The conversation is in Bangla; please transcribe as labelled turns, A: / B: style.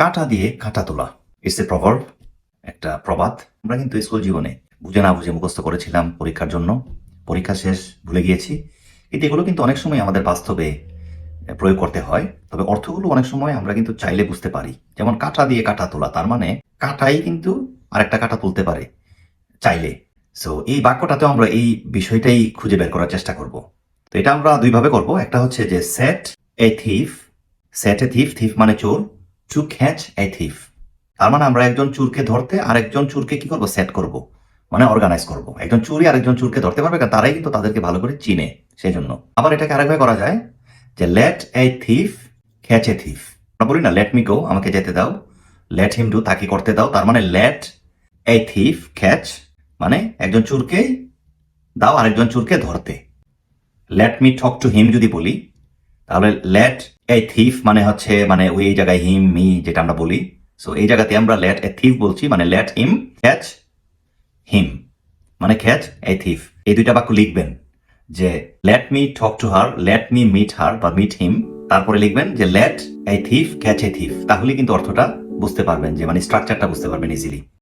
A: কাঁটা দিয়ে কাঁটা তোলা। ইটস এ প্রভাব একটা প্রবাদ। আমরা কিন্তু স্কুল জীবনে বুঝে না বুঝে মুখস্থ করেছিলাম পরীক্ষার জন্য। পরীক্ষা শেষ, ভুলে গিয়েছি। কিন্তু এগুলো কিন্তু অনেক সময় আমাদের বাস্তবে প্রয়োগ করতে হয়। তবে অর্থগুলো অনেক সময় আমরা কিন্তু চাইলে বুঝতে পারি। যেমন কাঁটা দিয়ে কাঁটা তোলা, তার মানে কাঁটাই কিন্তু আরেকটা কাঁটা তুলতে পারে, চাইলে। সো এই বাক্যটাতেও আমরা এই বিষয়টাই খুঁজে বের করার চেষ্টা করব। তো এটা আমরা দুইভাবে করব। একটা হচ্ছে যে set a thief set a thief thief মানে চোর। টু ক্যাচ এ থিফ তার মানে আমরা একজন চুরকে ধরতে আরেকজন চুরকে কি করব? সেট করব। মানে অর্গানাইজ করব। একজন চুরি আরেকজন চুরকে ধরতে পারবে কারণ তারাই কিন্তু তাদেরকে ভালো করে চিনে সেই জন্য আবার এটাকে আরেকভাবে করা যায় যে let a thief catch a thief আমরা বলি না লেট মি গো আমাকে যেতে দাও। লেট হিম ডু তাকে করতে দাও। তার মানে লেট এ থিফ ক্যাচ মানে একজন চুরকে দাও আরেকজন চুরকে ধরতে। Let me talk to him যদি বলি, তাহলে লেট এ থিফ মানে হচ্ছে মানে ওই জায়গায় হিম মি যেটা আমরা বলি। সো এই জায়গাতে আমরা লেট এ থিফ বলছি মানে লেট হিম ক্যাচ হিম মানে ক্যাচ এ থিফ এই দুইটা বাক্য লিখবেন যে let me talk to her let me meet her বা মিট হিম তারপরে লিখবেন যে let a thief catch a thief তাহলে কিন্তু অর্থটা বুঝতে পারবেন যে মানে স্ট্রাকচারটা বুঝতে পারবেন ইজিলি